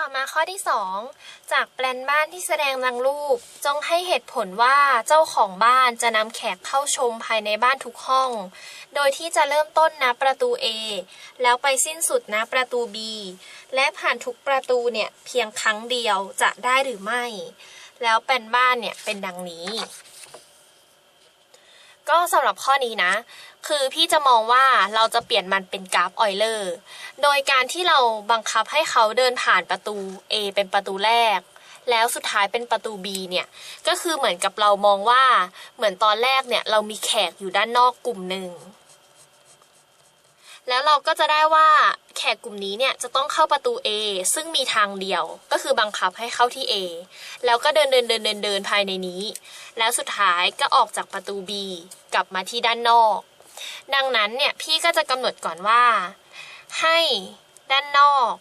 ต่อมาข้อที่ 2 จากแปลนบ้านที่แสดงดังรูป จงให้เหตุผลว่าเจ้าของบ้านจะนำแขกเข้าชมภายในบ้านทุกห้อง โดยที่จะเริ่มต้นณประตู A แล้วไปสิ้นสุดณประตู B และผ่านทุกประตูเนี่ยเพียงครั้งเดียวจะได้หรือไม่ แล้วแปลนบ้านเนี่ยเป็นดังนี้ ก็สำหรับข้อนี้นะ คือพี่จะมองว่าเราจะเปลี่ยนมันเป็นกราฟออยเลอร์โดยการที่เราบังคับให้เขาเดินผ่านประตู A เป็นประตูแรก แล้วสุดท้ายเป็นประตู B เนี่ย ก็คือเหมือนกับเรามองว่าเหมือนตอนแรกเนี่ย เรามีแขกอยู่ด้านนอกกลุ่มหนึ่งแล้วเราก็จะได้ว่า แขกกลุ่มนี้เนี่ยจะต้องเข้าประตู A ซึ่งมีทางเดียว ก็คือบังคับให้เข้าที่ A แล้วก็เดินเดินเดินเดินเดินภายในนี้ แล้วสุดท้ายก็ออกจากประตู B กลับมาที่ด้านนอก ดังนั้นเนี่ยพี่ก็จะกำหนดก่อนว่า ให้ด้านนอก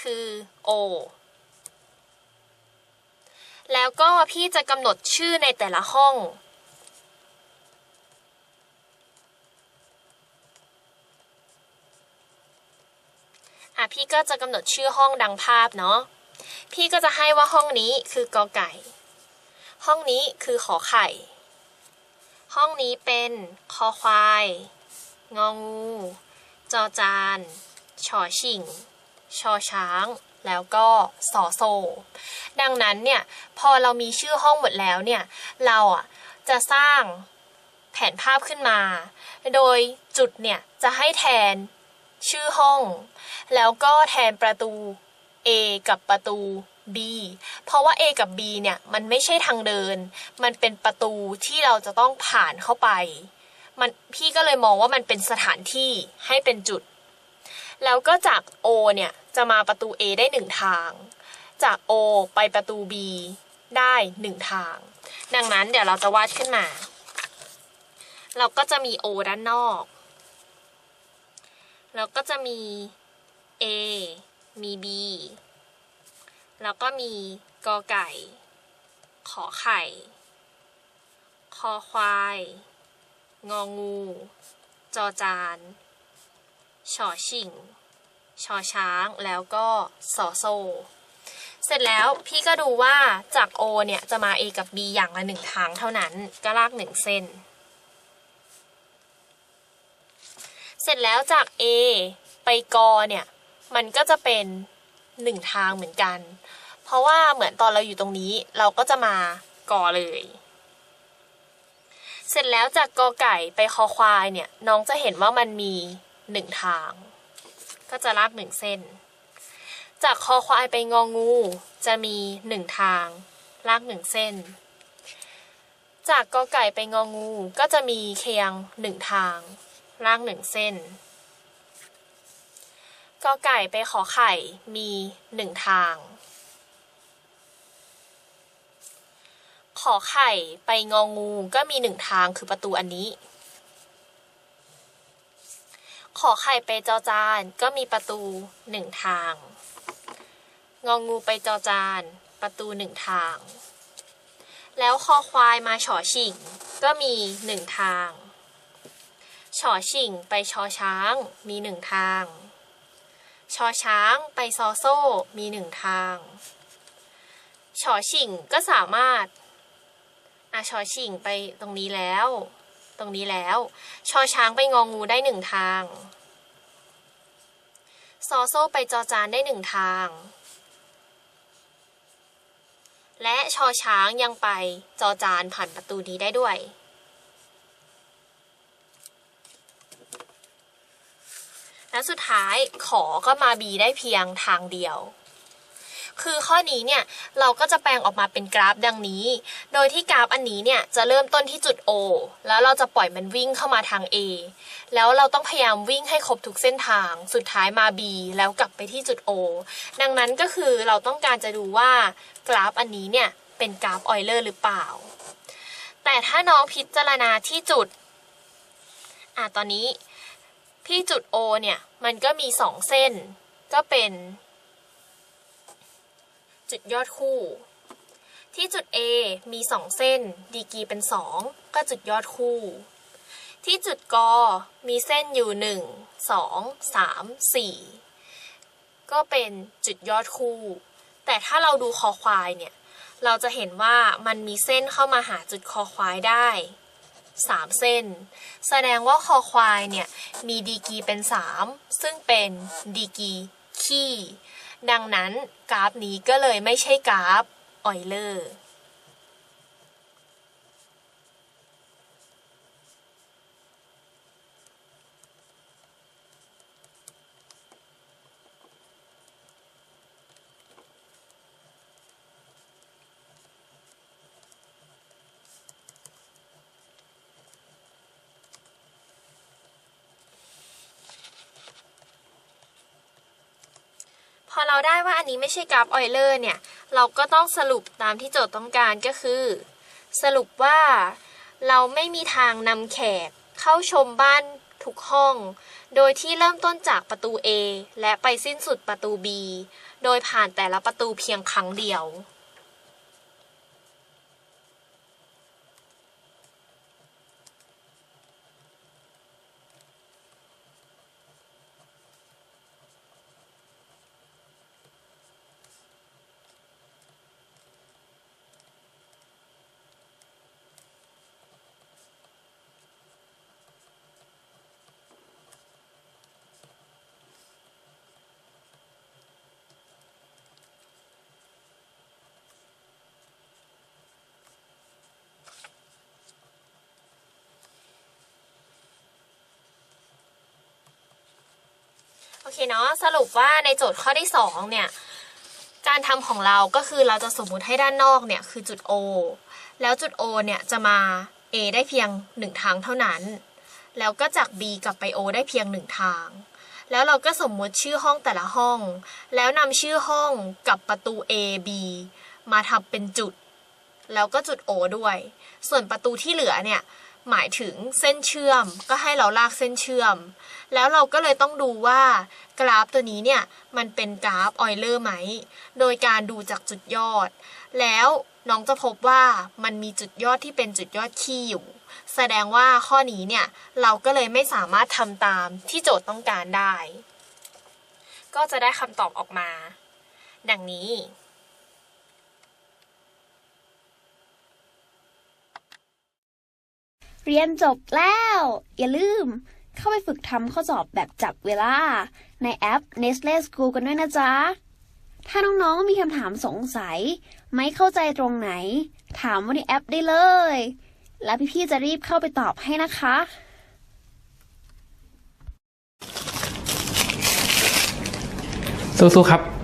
คือ O แล้วก็พี่จะกำหนดชื่อในแต่ละห้อง อะพี่ก็จะกำหนดชื่อห้องดังภาพเนาะ พี่ก็จะให้ว่าห้องนี้คือกอไก่ ห้องนี้คือขอไข่ ห้องนี้เป็นคอควาย งองู จอจานชอชิง ชอช้าง แล้วก็สอโซ ดังนั้นเนี่ยพอเรามีชื่อห้องหมดแล้วเนี่ยเราอะจะสร้างแผนภาพขึ้นมา โดยจุดเนี่ยจะให้แทน ชื่อห้อง แล้วก็แทนประตู A กับประตู B เพราะว่า A กับ B เนี่ยมันไม่ใช่ทางเดิน มันเป็นประตูที่เราจะต้องผ่านเข้าไป มันพี่ก็เลยมองว่ามันเป็นสถานที่ให้เป็นจุด แล้วก็จาก O เนี่ยจะมาประตู A ได้หนึ่งทาง จาก O ไปประตู B ได้หนึ่งทาง ดังนั้นเดี๋ยวเราจะวาดขึ้นมา เราก็จะมี O ด้านนอก แล้วก็จะมี A มี B แล้วก็มีกอไก่ ขอไข่ คอควาย งองู จอจานชอชิงชอช้าง แล้วก็สอโซ เสร็จแล้วพี่ก็ดูว่าจาก O เนี่ย จะมา A กับ B อย่างละหนึ่งทางเท่านั้น ก็ลากหนึ่งเส้น เสร็จแล้วจาก A ไปกอเนี่ย มันก็จะเป็นหนึ่งทางเหมือนกัน เพราะว่าเหมือนตอนเราอยู่ตรงนี้ เราก็จะมากอเลย เสร็จแล้วจากกอไก่ไปคอควายเนี่ย น้องจะเห็นว่ามันมีหนึ่งทาง ก็จะลากหนึ่งเส้น จากคอควายไปงองู จะมีหนึ่งทาง ลากหนึ่งเส้น จากกอไก่ไปงองูก็จะมีเคียงหนึ่งทาง ลากหนึ่งเส้นกอไก่ไปขอไข่มีหนึ่งทาง ขอไข่ไปงองูก็มีหนึ่งทางคือประตูอันนี้ ขอไข่ไปจอจานก็มีประตูหนึ่งทาง งองูไปจอจานประตูหนึ่งทาง แล้วคอควายมาฉอฉิงก็มีหนึ่งทาง ฉอชิงไปชอช้างมีหนึ่งทาง ชอช้างไปซอโซ่มีหนึ่งทางชอชิงก็สามารถอะชอชิงไปตรงนี้แล้ว ตรงนี้แล้ว ชอช้างไปงองูได้หนึ่งทางซอโซ่ไปจอจานได้หนึ่งทาง และชอช้างยังไปจอจานผ่านประตูนี้ได้ด้วย แล้วสุดท้ายขอก็มา B ได้เพียงทางเดียว คือข้อนี้เนี่ยเราก็จะแปลงออกมาเป็นกราฟดังนี้ โดยที่กราฟอันนี้เนี่ยจะเริ่มต้นที่จุด O แล้วเราจะปล่อยมันวิ่งเข้ามาทาง A แล้วเราต้องพยายามวิ่งให้ครบทุกเส้นทาง สุดท้ายมา B แล้วกลับไปที่จุด O ดังนั้นก็คือเราต้องการจะดูว่ากราฟอันนี้เนี่ยเป็นกราฟออยเลอร์หรือเปล่า แต่ถ้าน้องพิจารณาที่จุดอะตอนนี้ ที่จุด O เนี่ย มันก็มีสองเส้น ก็เป็น จุดยอดคู่ ที่จุด A มีสองเส้น ดีกรีเป็นสองก็จุดยอดคู่ ที่จุดกอมีเส้นอยู่หนึ่งสองสามสี่ก็เป็นจุดยอดคู่ แต่ถ้าเราดูคอควายเนี่ย เราจะเห็นว่ามันมีเส้นเข้ามาหาจุดคอควายได้ สามเส้น แสดงว่าคอควายเนี่ยมีดีกีเป็นสามซึ่งเป็นดีกีขี้ ดังนั้นกราฟนี้ก็เลยไม่ใช่กราฟออยเลอร์ อเราได้ว่าอันนี้ไม่ใช่กราฟออยเลอร์เนี่ย เราก็ต้องสรุปตามที่โจทย์ต้องการก็คือ สรุปว่าเราไม่มีทางนำแขกเข้าชมบ้านทุกห้อง โดยที่เริ่มต้นจากประตู A และไปสิ้นสุดประตู B โดยผ่านแต่ละประตูเพียงครั้งเดียว อเคเนาะสรุปว่าในโจทย์ข้อที่2เนี่ยการทำของเราก็คือเราจะสมมุติให้ด้านนอกเนี่ยคือจุด O แล้วจุด O เนี่ยจะมา A ได้เพียง 1 ทางเท่านั้น แล้วก็จาก B กลับไป O ได้เพียง 1 ทาง แล้วเราก็สมมุติชื่อห้องแต่ละห้อง แล้วนำชื่อห้องกับประตู A B มาทำเป็นจุด แล้วก็จุด O ด้วย ส่วนประตูที่เหลือเนี่ย หมายถึงเส้นเชื่อม ก็ให้เราลากเส้นเชื่อม แล้วเราก็เลยต้องดูว่ากราฟตัวนี้เนี่ยมันเป็นกราฟออยเลอร์ไหม โดยการดูจากจุดยอด แล้วน้องจะพบว่ามันมีจุดยอดที่เป็นจุดยอดคี่อยู่ แสดงว่าข้อนี้เนี่ยเราก็เลยไม่สามารถทำตามที่โจทย์ต้องการได้ ก็จะได้คำตอบออกมา ดังนี้ เรียนจบแล้ว อย่าลืม เข้าไปฝึกทำข้อสอบแบบจับเวลา ในแอป Nestle School กันด้วยนะจ๊ะ ถ้าน้องๆมีคำถามสงสัย ไม่เข้าใจตรงไหน ถามว่าในแอปได้เลย แล้วพี่ๆจะรีบเข้าไปตอบให้นะคะสู้ๆครับ